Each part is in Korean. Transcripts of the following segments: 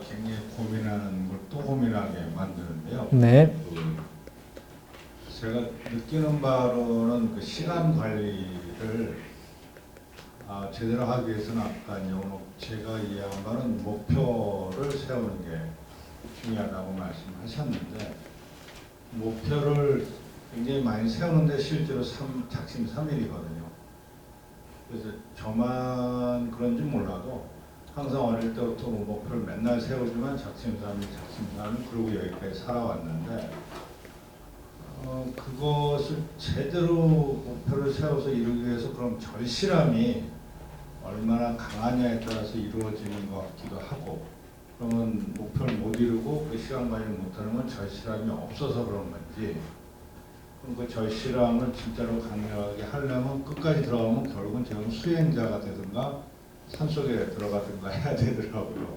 굉장히 고민하는 걸 또 고민하게 만드는데요. 네. 그 제가 느끼는 바로는 그 시간 관리를 아, 제대로 하기 위해서는 아까 제가 이해한 바는 목표를 세우는 게 중요하다고 말씀하셨는데 목표를 굉장히 많이 세우는데 실제로 삼, 작심 삼일이거든요 그래서 저만 그런지 몰라도 항상 어릴 때부터 뭐 목표를 맨날 세우지만 작심삼일 작심삼일 그러고 여기까지 살아왔는데 어, 그것을 제대로 목표를 세워서 이루기 위해서 그럼 절실함이 얼마나 강하냐에 따라서 이루어지는 것 같기도 하고 그러면 목표를 못 이루고 그 시간 관리를 못하는 건 절실함이 없어서 그런 건지 그럼 그 절실함을 진짜로 강력하게 하려면 끝까지 들어가면 결국은 제가 수행자가 되든가 산속에 들어가든가 해야 되더라고요.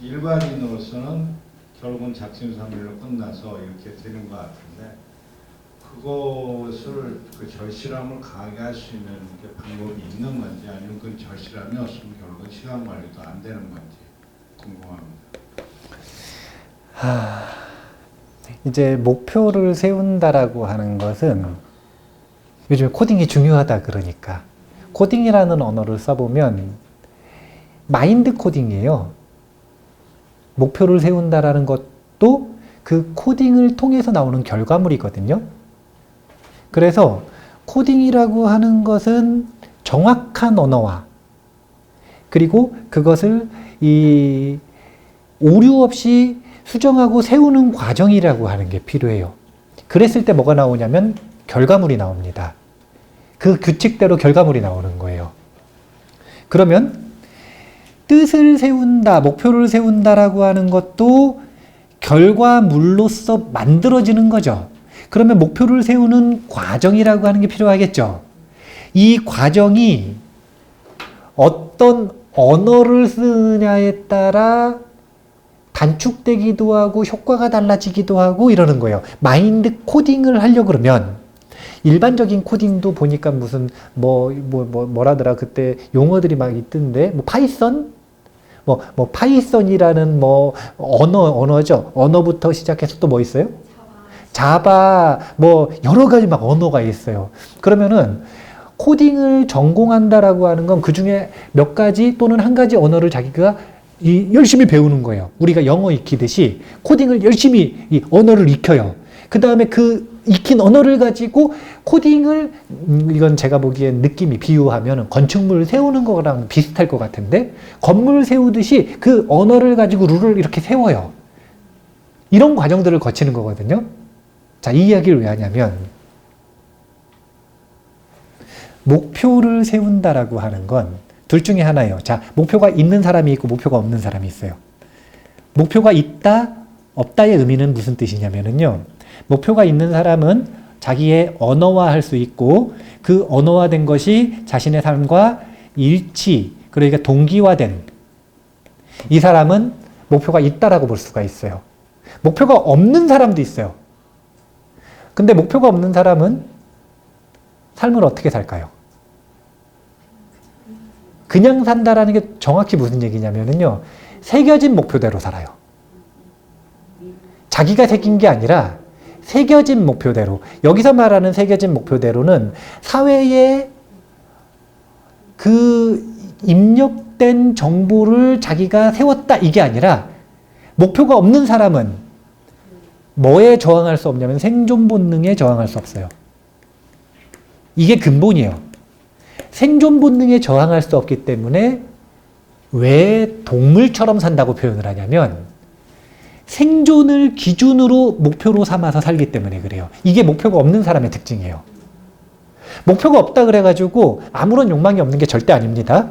일반인으로서는 결국은 작심삼일로 끝나서 이렇게 되는 것 같은데 그것을 그 절실함을 강하게 할 수 있는 게 방법이 있는 건지 아니면 그 절실함이 없으면 결국은 시간 관리도 안 되는 건지 궁금합니다. 하, 이제 목표를 세운다라고 하는 것은 요즘 코딩이 중요하다 그러니까 코딩이라는 언어를 써보면 마인드 코딩이에요. 목표를 세운다라는 것도 그 코딩을 통해서 나오는 결과물이거든요. 그래서 코딩이라고 하는 것은 정확한 언어와 그리고 그것을 이 오류 없이 수정하고 세우는 과정이라고 하는 게 필요해요. 그랬을 때 뭐가 나오냐면 결과물이 나옵니다. 그 규칙대로 결과물이 나오는 거예요. 그러면 뜻을 세운다, 목표를 세운다라고 하는 것도 결과물로서 만들어지는 거죠. 그러면 목표를 세우는 과정이라고 하는 게 필요하겠죠. 이 과정이 어떤 언어를 쓰느냐에 따라 단축되기도 하고 효과가 달라지기도 하고 이러는 거예요. 마인드 코딩을 하려 그러면 일반적인 코딩도 보니까 무슨 뭐 뭐 뭐 뭐라더라 그때 용어들이 막 있던데 뭐 파이썬 뭐 뭐 파이썬이라는 뭐 언어 언어죠. 언어부터 시작해서 또 뭐 있어요? 자바 뭐 여러 가지 막 언어가 있어요. 그러면은 코딩을 전공한다라고 하는 건 그 중에 몇 가지 또는 한 가지 언어를 자기가 이 열심히 배우는 거예요. 우리가 영어 익히듯이 코딩을 열심히 이 언어를 익혀요. 그 다음에 그 익힌 언어를 가지고 코딩을 음, 이건 제가 보기엔 느낌이 비유하면 건축물 세우는 거랑 비슷할 것 같은데 건물 세우듯이 그 언어를 가지고 룰을 이렇게 세워요. 이런 과정들을 거치는 거거든요. 자, 이 이야기를 왜 하냐면 목표를 세운다라고 하는 건 둘 중에 하나예요. 자, 목표가 있는 사람이 있고 목표가 없는 사람이 있어요. 목표가 있다, 없다의 의미는 무슨 뜻이냐면요. 목표가 있는 사람은 자기의 언어화할 수 있고 그 언어화된 것이 자신의 삶과 일치, 그러니까 동기화된 이 사람은 목표가 있다라고 볼 수가 있어요. 목표가 없는 사람도 있어요. 근데 목표가 없는 사람은 삶을 어떻게 살까요? 그냥 산다라는 게 정확히 무슨 얘기냐면요. 새겨진 목표대로 살아요. 자기가 새긴 게 아니라 새겨진 목표대로. 여기서 말하는 새겨진 목표대로는 사회에 그 입력된 정보를 자기가 세웠다 이게 아니라 목표가 없는 사람은 뭐에 저항할 수 없냐면 생존 본능에 저항할 수 없어요. 이게 근본이에요. 생존 본능에 저항할 수 없기 때문에 왜 동물처럼 산다고 표현을 하냐면 생존을 기준으로 목표로 삼아서 살기 때문에 그래요. 이게 목표가 없는 사람의 특징이에요. 목표가 없다 그래가지고 아무런 욕망이 없는 게 절대 아닙니다.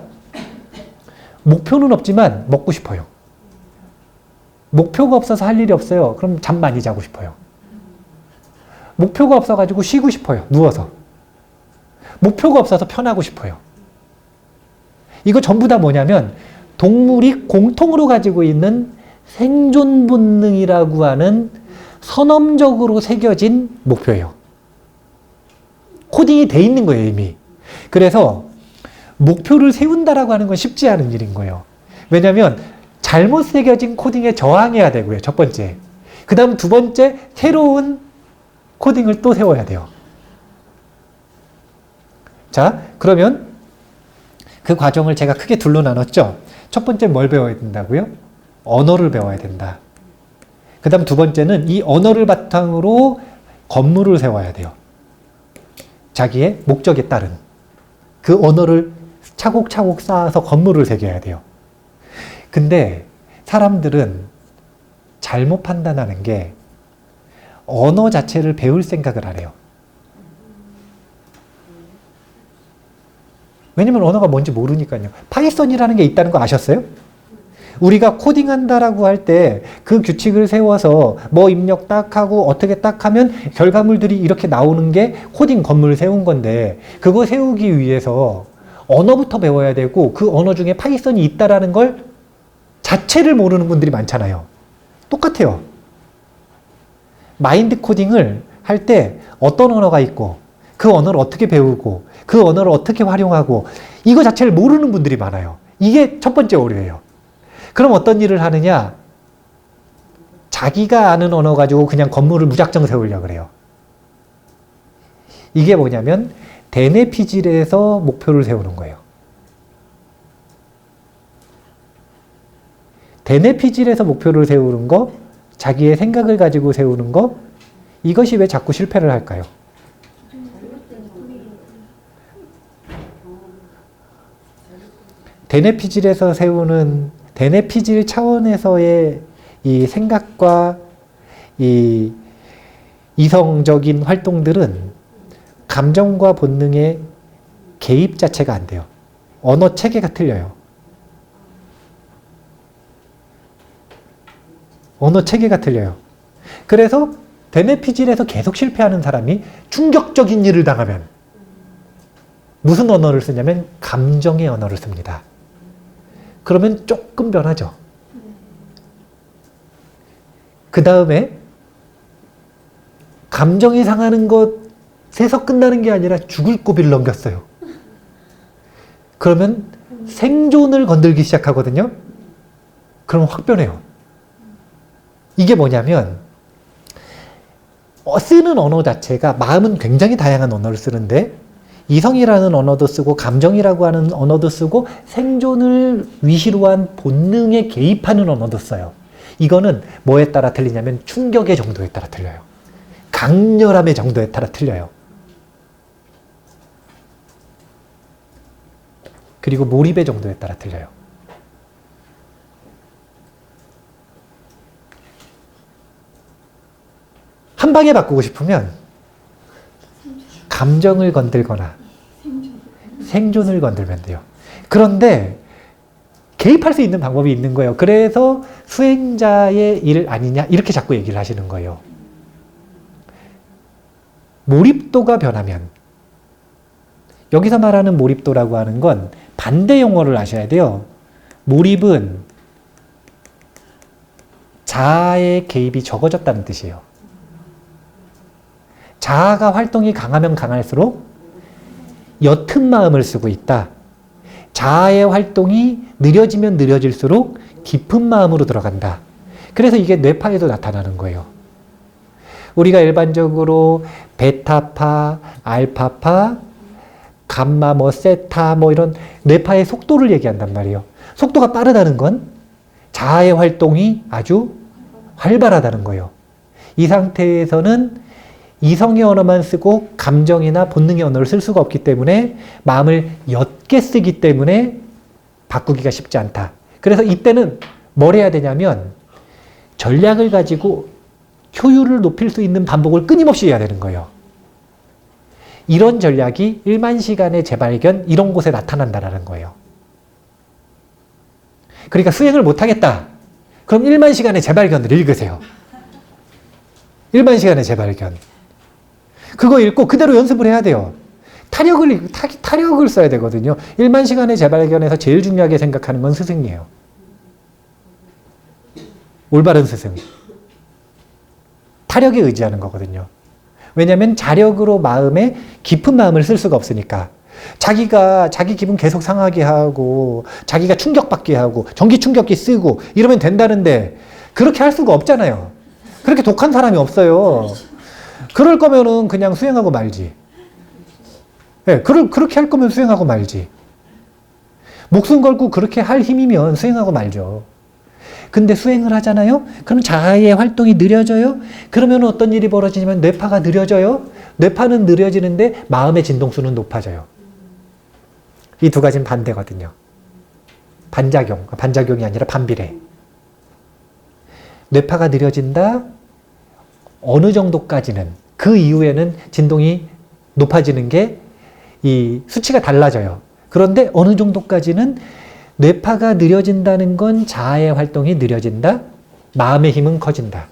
목표는 없지만 먹고 싶어요. 목표가 없어서 할 일이 없어요. 그럼 잠 많이 자고 싶어요. 목표가 없어가지고 쉬고 싶어요. 누워서. 목표가 없어서 편하고 싶어요. 이거 전부 다 뭐냐면 동물이 공통으로 가지고 있는 생존 본능이라고 하는 선언적으로 새겨진 목표예요. 코딩이 돼 있는 거예요, 이미. 그래서 목표를 세운다라고 하는 건 쉽지 않은 일인 거예요. 왜냐하면 잘못 새겨진 코딩에 저항해야 되고요. 첫 번째. 그 다음 두 번째, 새로운 코딩을 또 세워야 돼요. 자, 그러면 그 과정을 제가 크게 둘로 나눴죠. 첫 번째 뭘 배워야 된다고요? 언어를 배워야 된다. 그 다음 두 번째는 이 언어를 바탕으로 건물을 세워야 돼요. 자기의 목적에 따른 그 언어를 차곡차곡 쌓아서 건물을 새겨야 돼요. 근데 사람들은 잘못 판단하는 게 언어 자체를 배울 생각을 안 해요. 왜냐면 언어가 뭔지 모르니까요. 파이썬이라는 게 있다는 거 아셨어요? 우리가 코딩한다라고 할 때 그 규칙을 세워서 뭐 입력 딱 하고 어떻게 딱 하면 결과물들이 이렇게 나오는 게 코딩 건물 세운 건데 그거 세우기 위해서 언어부터 배워야 되고 그 언어 중에 파이썬이 있다라는 걸 자체를 모르는 분들이 많잖아요. 똑같아요. 마인드 코딩을 할 때 어떤 언어가 있고 그 언어를 어떻게 배우고 그 언어를 어떻게 활용하고 이거 자체를 모르는 분들이 많아요. 이게 첫 번째 오류예요. 그럼 어떤 일을 하느냐? 자기가 아는 언어 가지고 그냥 건물을 무작정 세우려고 그래요. 이게 뭐냐면 대내 피질에서 목표를 세우는 거예요. 대내 피질에서 목표를 세우는 거, 자기의 생각을 가지고 세우는 거, 이것이 왜 자꾸 실패를 할까요? 대내 피질에서 세우는 대내 피질 차원에서의 이 생각과 이 이성적인 활동들은 감정과 본능의 개입 자체가 안 돼요. 언어 체계가 틀려요. 언어 체계가 틀려요. 그래서 대내 피질에서 계속 실패하는 사람이 충격적인 일을 당하면 무슨 언어를 쓰냐면 감정의 언어를 씁니다. 그러면 조금 변하죠. 그 다음에 감정이 상하는 것에서 끝나는 게 아니라 죽을 고비를 넘겼어요. 그러면 생존을 건들기 시작하거든요. 그러면 확 변해요. 이게 뭐냐면 어, 쓰는 언어 자체가 마음은 굉장히 다양한 언어를 쓰는데 이성이라는 언어도 쓰고 감정이라고 하는 언어도 쓰고 생존을 위시로 한 본능에 개입하는 언어도 써요. 이거는 뭐에 따라 틀리냐면 충격의 정도에 따라 틀려요. 강렬함의 정도에 따라 틀려요. 그리고 몰입의 정도에 따라 틀려요. 한 방에 바꾸고 싶으면 감정을 건들거나 생존을 건들면 돼요. 그런데 개입할 수 있는 방법이 있는 거예요. 그래서 수행자의 일 아니냐 이렇게 자꾸 얘기를 하시는 거예요. 몰입도가 변하면 여기서 말하는 몰입도라고 하는 건 반대 용어를 아셔야 돼요. 몰입은 자아의 개입이 적어졌다는 뜻이에요. 자아가 활동이 강하면 강할수록 옅은 마음을 쓰고 있다. 자아의 활동이 느려지면 느려질수록 깊은 마음으로 들어간다. 그래서 이게 뇌파에도 나타나는 거예요. 우리가 일반적으로 베타파, 알파파, 감마, 뭐 세타, 뭐 이런 뇌파의 속도를 얘기한단 말이에요. 속도가 빠르다는 건 자아의 활동이 아주 활발하다는 거예요. 이 상태에서는 이성의 언어만 쓰고 감정이나 본능의 언어를 쓸 수가 없기 때문에 마음을 옅게 쓰기 때문에 바꾸기가 쉽지 않다. 그래서 이때는 뭘 해야 되냐면 전략을 가지고 효율을 높일 수 있는 반복을 끊임없이 해야 되는 거예요. 이런 전략이 1만 시간의 재발견 이런 곳에 나타난다라는 거예요. 그러니까 수행을 못 하겠다. 그럼 1만 시간의 재발견을 읽으세요. 1만 시간의 재발견. 그거 읽고 그대로 연습을 해야 돼요. 타력을, 타, 타력을 써야 되거든요. 1만 시간의 재발견에서 제일 중요하게 생각하는 건 스승이에요. 올바른 스승. 타력에 의지하는 거거든요. 왜냐하면 자력으로 마음에 깊은 마음을 쓸 수가 없으니까. 자기가 자기 기분 계속 상하게 하고 자기가 충격받게 하고 전기 충격기 쓰고 이러면 된다는데 그렇게 할 수가 없잖아요. 그렇게 독한 사람이 없어요. 그럴 거면은 그냥 수행하고 말지. 예, 그럴, 그렇게 할 거면 수행하고 말지. 목숨 걸고 그렇게 할 힘이면 수행하고 말죠. 근데 수행을 하잖아요? 그럼 자아의 활동이 느려져요? 그러면 어떤 일이 벌어지냐면 뇌파가 느려져요? 뇌파는 느려지는데 마음의 진동수는 높아져요. 이 두 가지는 반대거든요. 반작용, 반작용이 아니라 반비례. 뇌파가 느려진다? 어느 정도까지는, 그 이후에는 진동이 높아지는 게 이 수치가 달라져요. 그런데 어느 정도까지는 뇌파가 느려진다는 건 자아의 활동이 느려진다? 마음의 힘은 커진다.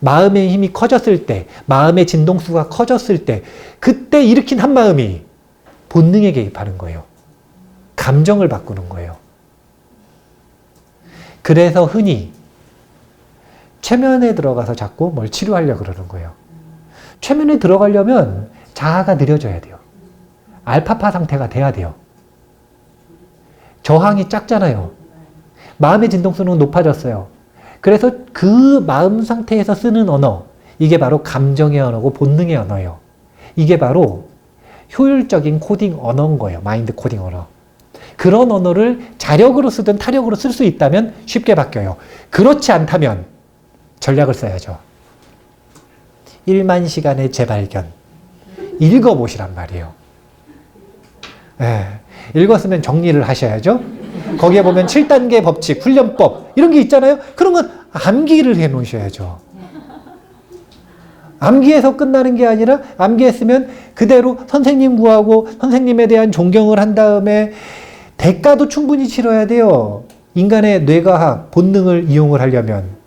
마음의 힘이 커졌을 때, 마음의 진동수가 커졌을 때, 그때 일으킨 한 마음이 본능에 개입하는 거예요. 감정을 바꾸는 거예요. 그래서 흔히 최면에 들어가서 자꾸 뭘 치료하려고 그러는 거예요. 최면에 들어가려면 자아가 느려져야 돼요. 알파파 상태가 돼야 돼요. 저항이 작잖아요. 마음의 진동수는 높아졌어요. 그래서 그 마음 상태에서 쓰는 언어, 이게 바로 감정의 언어고 본능의 언어예요. 이게 바로 효율적인 코딩 언어인 거예요. 마인드 코딩 언어. 그런 언어를 자력으로 쓰든 타력으로 쓸 수 있다면 쉽게 바뀌어요. 그렇지 않다면 전략을 써야죠. 1만 시간의 재발견. 읽어보시란 말이에요. 예, 읽었으면 정리를 하셔야죠. 거기에 보면 7단계 법칙, 훈련법, 이런 게 있잖아요. 그런 건 암기를 해 놓으셔야죠. 암기해서 끝나는 게 아니라 암기했으면 그대로 선생님 구하고 선생님에 대한 존경을 한 다음에 대가도 충분히 치러야 돼요. 인간의 뇌과학, 본능을 이용을 하려면.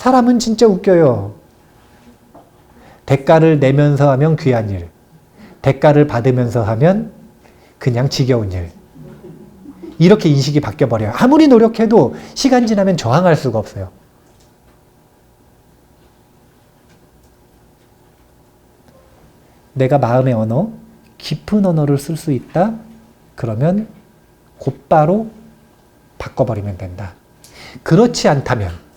사람은 진짜 웃겨요. 대가를 내면서 하면 귀한 일. 대가를 받으면서 하면 그냥 지겨운 일. 이렇게 인식이 바뀌어버려요. 아무리 노력해도 시간 지나면 저항할 수가 없어요. 내가 마음의 언어, 깊은 언어를 쓸 수 있다? 그러면 곧바로 바꿔버리면 된다. 그렇지 않다면,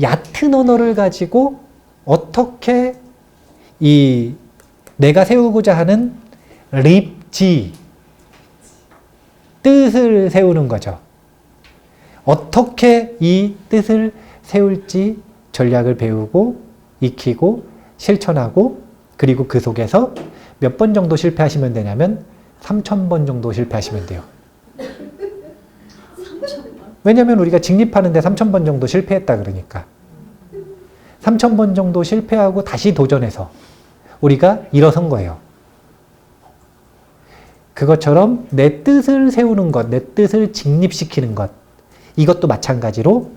얕은 언어를 가지고 어떻게 이 내가 세우고자 하는 립지, 뜻을 세우는 거죠. 어떻게 이 뜻을 세울지 전략을 배우고, 익히고, 실천하고, 그리고 그 속에서 몇 번 정도 실패하시면 되냐면 3,000번 정도 실패하시면 돼요. 왜냐면 우리가 직립하는데 3,000번 정도 실패했다 그러니까. 3,000번 정도 실패하고 다시 도전해서 우리가 일어선 거예요. 그것처럼 내 뜻을 세우는 것, 내 뜻을 직립시키는 것, 이것도 마찬가지로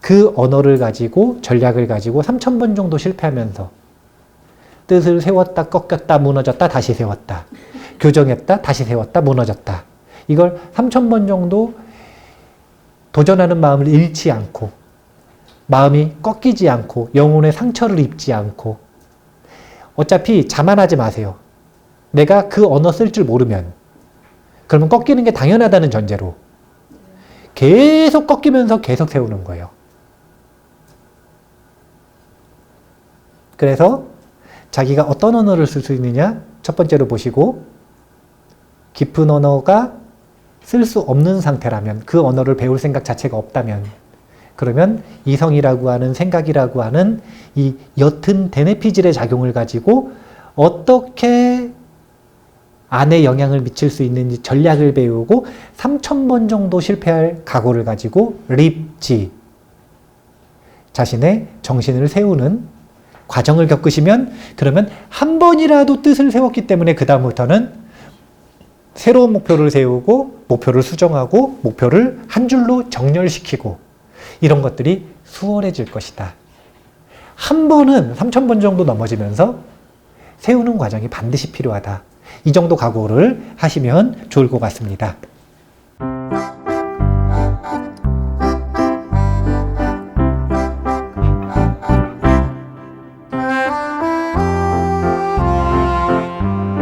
그 언어를 가지고 전략을 가지고 3,000번 정도 실패하면서 뜻을 세웠다, 꺾였다, 무너졌다, 다시 세웠다. 교정했다, 다시 세웠다, 무너졌다. 이걸 3,000번 정도 도전하는 마음을 잃지 않고, 마음이 꺾이지 않고, 영혼의 상처를 입지 않고, 어차피 자만하지 마세요. 내가 그 언어 쓸 줄 모르면, 그러면 꺾이는 게 당연하다는 전제로, 계속 꺾이면서 계속 세우는 거예요. 그래서 자기가 어떤 언어를 쓸 수 있느냐? 첫 번째로 보시고, 깊은 언어가 쓸 수 없는 상태라면, 그 언어를 배울 생각 자체가 없다면, 그러면 이성이라고 하는 생각이라고 하는 이 옅은 대뇌피질의 작용을 가지고 어떻게 안에 영향을 미칠 수 있는지 전략을 배우고 3,000번 정도 실패할 각오를 가지고 립지, 자신의 정신을 세우는 과정을 겪으시면 그러면 한 번이라도 뜻을 세웠기 때문에 그 다음부터는 새로운 목표를 세우고 목표를 수정하고 목표를 한 줄로 정렬시키고 이런 것들이 수월해질 것이다. 한 번은 3,000번 정도 넘어지면서 세우는 과정이 반드시 필요하다. 이 정도 각오를 하시면 좋을 것 같습니다.